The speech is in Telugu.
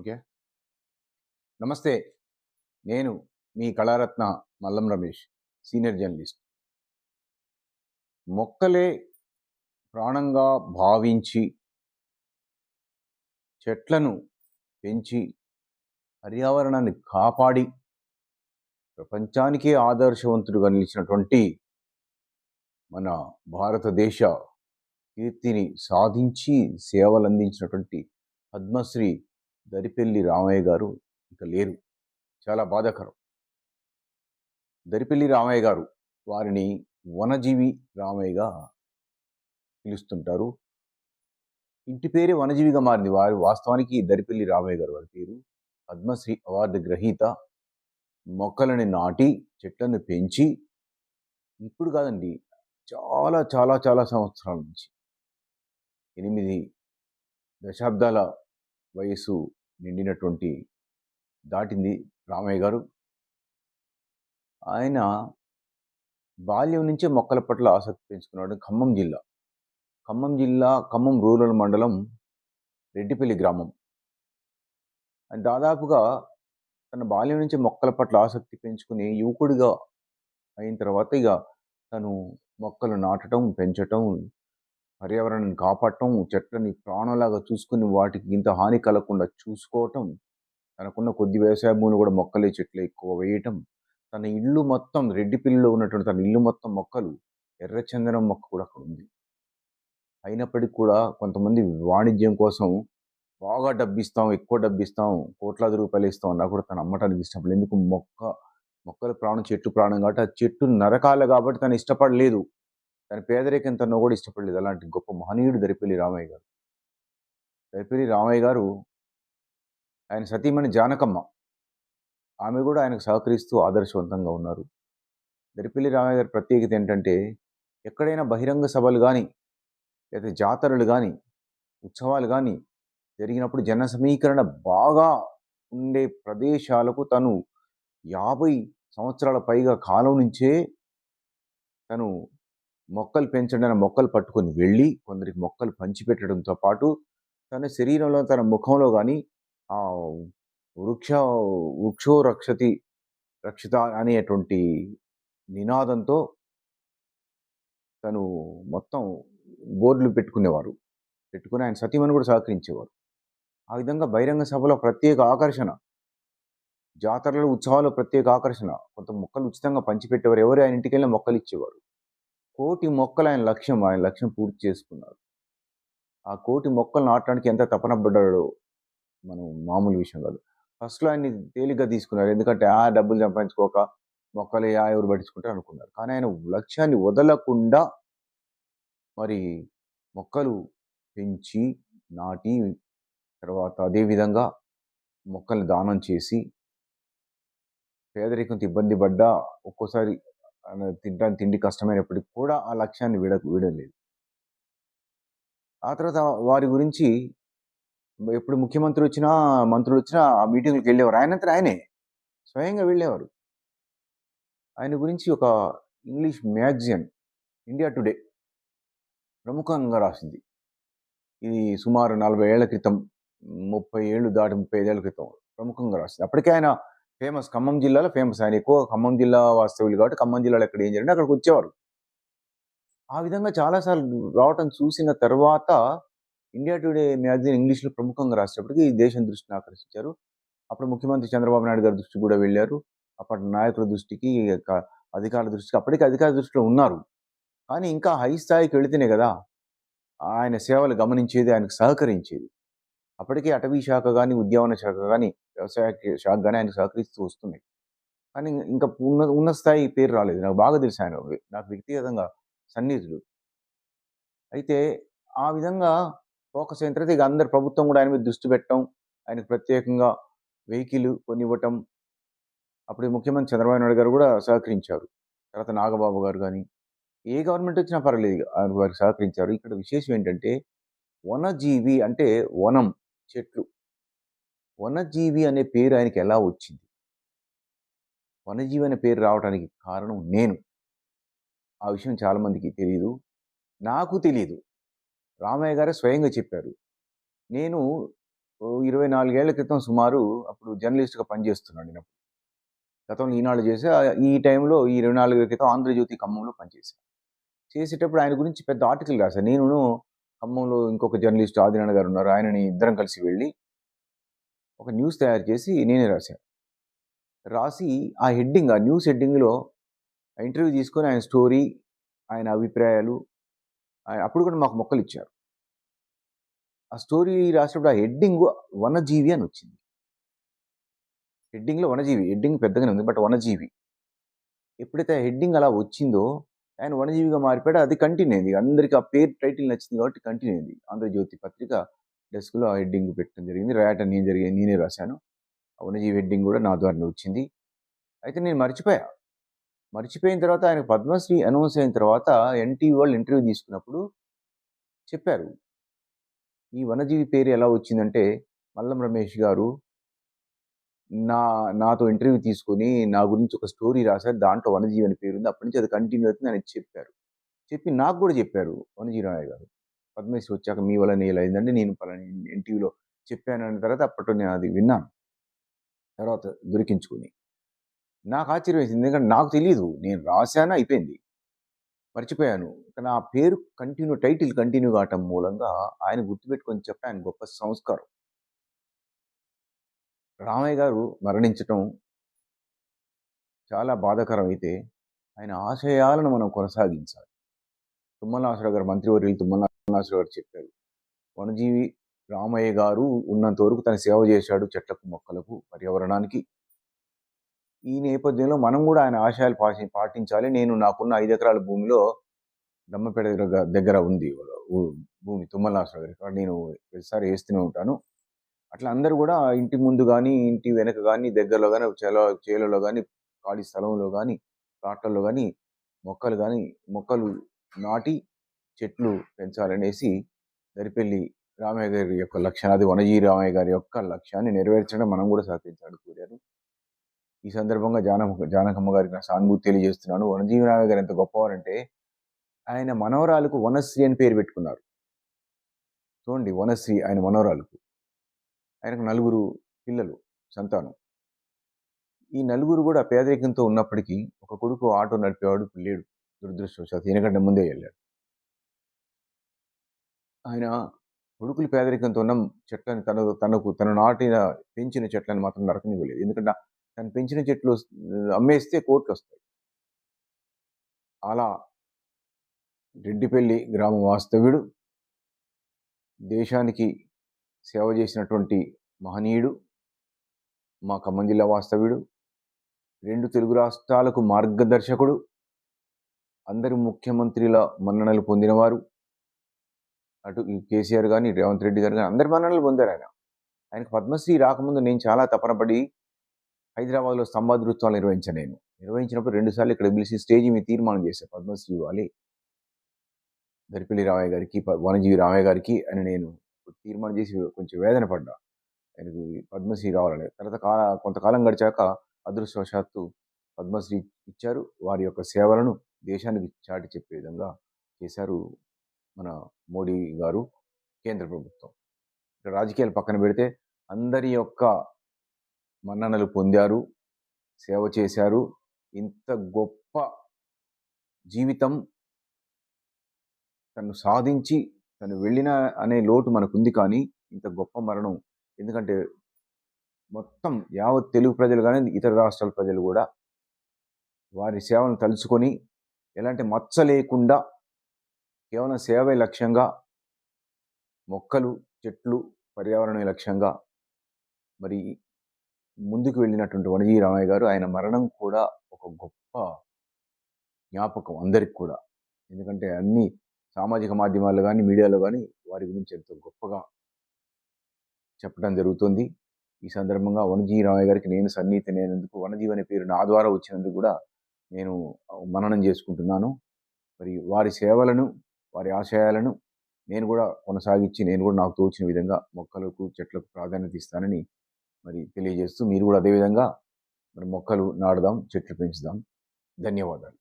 ఓకే? నమస్తే. నేను మీ కళారత్న మల్లం రమేష్ సీనియర్ జర్నలిస్ట్. మొక్కలే ప్రాణంగా భావించి చెట్లను పెంచి పర్యావరణాన్ని కాపాడి ప్రపంచానికే ఆదర్శవంతుడుగా నిలిచినటువంటి మన భారతదేశ కీర్తిని సాధించి సేవలు అందించినటువంటి పద్మశ్రీ దరిపెల్లి రామయ్య గారు ఇక లేరు. చాలా బాధాకరం. దరిపెల్లి రామయ్య గారు వారిని వనజీవి రామయ్యగా పిలుస్తుంటారు. ఇంటి పేరే వనజీవిగా మారింది. వారి వాస్తవానికి దరిపెల్లి రామయ్య గారు వారి పేరు. పద్మశ్రీ అవార్డు గ్రహీత మొక్కలని నాటి చెట్లను పెంచి ఇప్పుడు కాదండి చాలా చాలా చాలా సంవత్సరాల నుంచి ఎనిమిది దశాబ్దాల వయసు నిండినటువంటి దాటింది రామయ్య గారు. ఆయన బాల్యం నుంచే మొక్కల పట్ల ఆసక్తి పెంచుకున్నాడు ఖమ్మం జిల్లా. ఖమ్మం జిల్లా ఖమ్మం రూరల్ మండలం రెడ్డిపల్లి గ్రామం. ఆయన దాదాపుగా తన బాల్యం నుంచి మొక్కల పట్ల ఆసక్తి పెంచుకుని యువకుడిగా అయిన తర్వాత ఇక తను మొక్కలు నాటడం పెంచటం పర్యావరణాన్ని కాపాడటం చెట్లని ప్రాణంలాగా చూసుకుని వాటికి ఇంత హాని కలగకుండా చూసుకోవటం తనకున్న కొద్ది వ్యవసాయ భూములు కూడా మొక్కలే చెట్లు ఎక్కువ వేయటం తన ఇల్లు మొత్తం రెడ్డి రెడ్డిపిల్లిలో ఉన్నటువంటి తన ఇల్లు మొత్తం మొక్కలు ఎర్రచందనం మొక్క కూడా అక్కడ ఉంది. అయినప్పటికీ కూడా కొంతమంది వాణిజ్యం కోసం బాగా డబ్బిస్తాం ఎక్కువ డబ్బిస్తాం కోట్లాది రూపాయలు ఇస్తాం అన్నా కూడా తను అమ్మటానికి ఇష్టపడలేదు. ఎందుకు? మొక్క మొక్కల ప్రాణం చెట్టు ప్రాణం కాబట్టి ఆ చెట్టు నరకాలి కాబట్టి తను ఇష్టపడలేదు. తన పేదరికం తను కూడా ఇష్టపడలేదు. అలాంటి గొప్ప మహనీయుడు దరిపల్లి రామయ్య గారు. దరిపల్లి రామయ్య గారు ఆయన సతీమణి జానకమ్మ. ఆమె కూడా ఆయనకు సహకరిస్తూ ఆదర్శవంతంగా ఉన్నారు. దరిపల్లి రామయ్య గారి ప్రత్యేకత ఏంటంటే ఎక్కడైనా బహిరంగ సభలు కానీ లేదా జాతరలు కానీ ఉత్సవాలు కానీ జరిగినప్పుడు జన సమీకరణ బాగా ఉండే ప్రదేశాలకు తను యాభై సంవత్సరాల పైగా కాలం నుంచే తను మొక్కలు పెంచడానికి మొక్కలు పట్టుకొని వెళ్ళి కొందరికి మొక్కలు పంచిపెట్టడంతో పాటు తన శరీరంలో తన ముఖంలో కానీ ఆ వృక్ష వృక్షో రక్షతి రక్షిత అనేటువంటి నినాదంతో తను మొత్తం బోర్డులు పెట్టుకునేవారు. పెట్టుకుని ఆయన సతీమణి కూడా సహకరించేవారు. ఆ విధంగా బహిరంగ సభలో ప్రత్యేక ఆకర్షణ జాతరలు ఉత్సవాలు ప్రత్యేక ఆకర్షణ కొంత మొక్కలు ఉచితంగా పంచిపెట్టేవారు. ఎవరు ఆయన ఇంటికి వెళ్ళిన మొక్కలు ఇచ్చేవారు. కోటి మొక్కలు ఆయన లక్ష్యం ఆయన లక్ష్యం పూర్తి చేసుకున్నారు. ఆ కోటి మొక్కలు నాటడానికి ఎంత తపన పడ్డాడో మనం మామూలు విషయం కాదు. ఫస్ట్లో ఆయన్ని తేలిగ్గా తీసుకున్నారు. ఎందుకంటే ఆ డబ్బులు సంపాదించుకోక మొక్కలు ఆ ఎవరు పట్టించుకుంటారు అనుకున్నారు. కానీ ఆయన లక్ష్యాన్ని వదలకుండా మరి మొక్కలు పెంచి నాటి తర్వాత అదేవిధంగా మొక్కల్ని దానం చేసి పేదరికంతో ఇబ్బంది పడ్డా ఒక్కోసారి తినడానికి తిండి కష్టమైనప్పటికీ కూడా ఆ లక్ష్యాన్ని విడ విడలేదు. ఆ తర్వాత వారి గురించి ఎప్పుడు ముఖ్యమంత్రి వచ్చినా మంత్రులు వచ్చినా ఆ మీటింగ్లకు వెళ్ళేవారు. ఆయనంతా ఆయనే. స్వయంగా వెళ్ళేవారు. ఆయన గురించి ఒక ఇంగ్లీష్ మ్యాగజైన్ ఇండియా టుడే ప్రముఖంగా రాసింది. ఇది సుమారు నలభై ఏళ్ళ క్రితం ముప్పై ఏళ్ళు దాటి ముప్పై ఐదేళ్ళ క్రితం ప్రముఖంగా రాసింది. అప్పటికే ఆయన ఫేమస్ ఖమ్మం జిల్లాలో ఫేమస్. ఆయన ఎక్కువ ఖమ్మం జిల్లా వాస్తవులు కాబట్టి ఖమ్మం జిల్లాలో ఎక్కడ ఏం జరిగింది అక్కడికి వచ్చేవారు ఆ విధంగా చాలాసార్లు రావటం చూసిన తర్వాత ఇండియా టుడే మ్యాగజైన్ ఇంగ్లీష్లో ప్రముఖంగా రాసేటప్పటికి ఈ దేశం దృష్టిని ఆకర్షించారు. అప్పుడు ముఖ్యమంత్రి చంద్రబాబు నాయుడు గారి దృష్టికి కూడా వెళ్ళారు. అప్పటి నాయకుల దృష్టికి అధికారుల దృష్టికి అప్పటికి అధికార దృష్టిలో ఉన్నారు. కానీ ఇంకా హై స్థాయికి వెళితేనే కదా ఆయన సేవలు గమనించేది ఆయనకు సహకరించేది. అప్పటికే అటవీ శాఖ కానీ ఉద్యావన శాఖ కానీ వ్యవసాయ శాఖగానే కానీ ఆయనకు సహకరిస్తూ వస్తున్నాయి. కానీ ఇంకా ఉన్న ఉన్న స్థాయి పేరు రాలేదు. నాకు బాగా తెలుసు ఆయన. నాకు వ్యక్తిగతంగా సన్నిహితుడు అయితే ఆ విధంగా ఫోకస్ అయిన తర్వాత ఇక అందరు ప్రభుత్వం కూడా ఆయన మీద దృష్టి పెట్టడం ఆయనకు ప్రత్యేకంగా వెహికల్ కొనివ్వటం. అప్పుడు ముఖ్యమంత్రి చంద్రబాబు నాయుడు గారు కూడా సహకరించారు. తర్వాత నాగబాబు గారు కానీ ఏ గవర్నమెంట్ వచ్చినా పర్వాలేదు ఆయన వారికి సహకరించారు. ఇక్కడ విశేషం ఏంటంటే వనజీవి అంటే వనం చెట్లు. వనజీవి అనే పేరు ఆయనకి ఎలా వచ్చింది? వనజీవి అనే పేరు రావడానికి కారణం నేను. ఆ విషయం చాలామందికి తెలియదు నాకు తెలియదు రామయ్య గారే స్వయంగా చెప్పారు. నేను ఇరవై నాలుగేళ్ళ క్రితం సుమారు అప్పుడు జర్నలిస్ట్‌గా పనిచేస్తున్నాను నేను గతంలో ఈనాడు చేసి ఈ టైంలో ఈ 24 ఏళ్ళ క్రితం 'ఆంధ్రజ్యోతి' ఖమ్మంలో పనిచేశాను చేసేటప్పుడు ఆయన గురించి పెద్ద ఆర్టికల్ రాశాను నేను ఖమ్మంలో ఇంకొక జర్నలిస్ట్ ఆదినారాయణ గారు ఉన్నారు. ఆయనని ఇద్దరం కలిసి వెళ్ళి ఒక న్యూస్ తయారు చేసి నేనే రాశాను రాసి ఆ హెడ్డింగ్ ఆ న్యూస్ హెడ్డింగ్‌లో ఇంటర్వ్యూ తీసుకొని ఆయన స్టోరీ, ఆయన అభిప్రాయాలు ఆయన అప్పుడు కూడా మాకు మొక్కలు ఇచ్చారు ఆ స్టోరీ రాసినప్పుడు ఆ హెడ్డింగ్ వనజీవి అని వచ్చింది. హెడ్డింగ్‌లో వనజీవి. హెడ్డింగ్ పెద్దగానే ఉంది. బట్ వనజీవి. ఎప్పుడైతే ఆ హెడ్డింగ్ అలా వచ్చిందో ఆయన వనజీవిగా మారిపోయాడు. అది కంటిన్యూ అయింది. అందరికి ఆ పేరు టైటిల్ నచ్చింది కాబట్టి కంటిన్యూ అయింది. 'ఆంధ్రజ్యోతి' పత్రిక డెస్క్‌లో ఆ హెడ్డింగ్ పెట్టడం జరిగింది. రాయటం నేను జరిగింది నేనే రాశాను. అవునజీవి వనజీవి హెడ్డింగ్ కూడా నా ద్వారానే వచ్చింది. అయితే నేను మర్చిపోయా. మర్చిపోయిన తర్వాత ఆయనకు పద్మశ్రీ అనౌన్స్ అయిన తర్వాత ఎన్‌టీవీ వాళ్ళు ఇంటర్వ్యూ తీసుకున్నప్పుడు చెప్పారు. ఈ వనజీవి పేరు ఎలా వచ్చిందంటే మల్లం రమేష్ గారు నా నాతో ఇంటర్వ్యూ తీసుకొని నా గురించి ఒక స్టోరీ రాశారు దాంట్లో వనజీవి అని పేరుంది. అప్పటి నుంచి అది కంటిన్యూ అవుతుంది అని చెప్పారు. చెప్పి నాకు కూడా చెప్పారు వనజీవి రామయ్య గారు. పద్మశ్రీ వచ్చాక మీ వల్ల నేల అయిందంటే నేను పలాని ఎన్‌టీవీలో చెప్పాను అన్న తర్వాత అప్పట్లో నేను అది విన్నాను. తర్వాత దొరికించుకొని. నాకు ఆశ్చర్యం వేసింది. ఎందుకంటే నాకు తెలియదు నేను రాశాను అయిపోయింది. మర్చిపోయాను. కానీ ఆ పేరు కంటిన్యూ టైటిల్ కంటిన్యూ కావటం మూలంగా ఆయన గుర్తుపెట్టుకొని చెప్పాను గొప్ప సంస్కారం. రామయ్య గారు మరణించటం చాలా బాధాకరం అయితే ఆయన ఆశయాలను మనం కొనసాగించాలి. తుమ్మల గారు మంత్రివర్యులు తుమ్మల నాగేశ్వరరావు గారు చెప్పారు. వనజీవి రామయ్య గారు ఉన్నంత వరకు తన సేవ చేశాడు చెట్లకు, మొక్కలకు, పర్యావరణానికి. ఈ నేపథ్యంలో మనం కూడా ఆయన ఆశయాలు పాటి పాటించాలి. నేను నాకున్న ఐదు ఎకరాల భూమిలో దమ్మపేట దగ్గర దగ్గర ఉంది భూమి తుమ్మల దగ్గర నేను ప్రతిసారి వేస్తూనే ఉంటాను. అట్లా అందరూ కూడా ఇంటి ముందు కానీ ఇంటి వెనక కానీ దగ్గరలో కానీ చేల చేలలో కానీ ఖాళీ స్థలంలో కానీ ప్లాట్‌లలో కానీ మొక్కలు కానీ మొక్కలు నాటి చెట్లు పెంచాలనేసి దరిపెల్లి రామయ్య గారి యొక్క లక్ష్యాన్ని అది వనజీవి రామయ్య గారి యొక్క లక్ష్యాన్ని నెరవేర్చడం మనం కూడా సహకరించాలని కోరారు. ఈ సందర్భంగా జానమ్మ జానకమ్మ గారికి నా సానుభూతి తెలియజేస్తున్నాను. వనజీవి రామయ్య గారు ఎంత గొప్పవారంటే ఆయన మనవరాలకు వనశ్రీ అని పేరు పెట్టుకున్నారు. చూడండి వనశ్రీ ఆయన మనవరాలకు. ఆయనకు నలుగురు పిల్లలు సంతానం. ఈ నలుగురు కూడా పేదరికంతో ఉన్నప్పటికీ ఒక కొడుకు ఆటో నడిపేవాడు లేడు. దురదృష్టవశాత్తు ఎందుకంటే ముందే వెళ్ళాడు. ఆయన కొడుకులు పేదరికంతో ఉన్న చెట్లను తన తనకు తను నాటిన పెంచిన చెట్లను మాత్రం నరకనివ్వలేదు. ఎందుకంటే తను పెంచిన చెట్లు అమ్మేస్తే కోట్లొస్తాయి. అలా రెడ్డిపల్లి గ్రామ వాస్తవ్యుడు. దేశానికి సేవ చేసినటువంటి మహనీయుడు. మా ఖమ్మం జిల్లా వాస్తవ్యుడు. రెండు తెలుగు రాష్ట్రాలకు మార్గదర్శకుడు. అందరి ముఖ్యమంత్రుల మన్ననలు పొందినవారు. అటు ఈ కేసీఆర్ కానీ రేవంత్ రెడ్డి గారు కానీ అందరి మన్ననలు పొందారాయన. ఆయనకు పద్మశ్రీ రాకముందు నేను చాలా తపనపడి హైదరాబాద్‌లో స్తంభాద్రోత్సవాలు నిర్వహించా నేను. నిర్వహించినప్పుడు రెండుసార్లు ఇక్కడ పిలిచి స్టేజ్ మీద తీర్మానం చేశాను పద్మశ్రీ ఇవ్వాలి. దరిపల్లి రామయ్య గారికి, వనజీవి రామయ్య గారికి అని నేను తీర్మానం చేసి కొంచెం వేదన పడ్డా. ఆయనకు పద్మశ్రీ రావాలని. తర్వాత కాల కొంతకాలం గడిచాక అదృష్టవశాత్తు పద్మశ్రీ ఇచ్చారు. వారి యొక్క సేవలను దేశానికి చాటి చెప్పే విధంగా చేశారు మన మోడీ గారు, కేంద్ర ప్రభుత్వం. ఇక్కడ రాజకీయాలు పక్కన పెడితే అందరి యొక్క మన్ననలు పొందారు. సేవ చేశారు. ఇంత గొప్ప జీవితం తను సాధించి తను వెళ్ళిన అనే లోటు మనకుంది కానీ ఇంత గొప్ప మరణం ఎందుకంటే మొత్తం యావత్ తెలుగు ప్రజలు కానీ ఇతర రాష్ట్రాల ప్రజలు కూడా వారి సేవలను తలుచుకొని ఎలాంటి మచ్చ లేకుండా కేవలం సేవే లక్ష్యంగా మొక్కలు, చెట్లు, పర్యావరణమే లక్ష్యంగా మరి ముందుకు వెళ్ళినటువంటి వనజీవి రామయ్య గారు ఆయన మరణం కూడా ఒక గొప్ప జ్ఞాపకం అందరికి కూడా. ఎందుకంటే అన్ని సామాజిక మాధ్యమాల్లో కానీ మీడియాలో కానీ వారి గురించి ఎంతో గొప్పగా చెప్పడం జరుగుతుంది. ఈ సందర్భంగా వనజీవి రామయ్య గారికి నేను సన్నిహితుడైనందుకు వనజీవి అనే పేరు నా ద్వారా వచ్చినందుకు కూడా నేను మననం చేసుకుంటున్నాను. మరి వారి సేవలను, వారి ఆశయాలను నేను కూడా కొనసాగించి నేను కూడా నాకు తోచిన విధంగా మొక్కలకు, చెట్లకు ప్రాధాన్యత ఇస్తానని మరి తెలియజేస్తూ మీరు కూడా అదే విధంగా మరి మొక్కలు నాటుదాం, చెట్లు పెంచుదాం. ధన్యవాదాలు.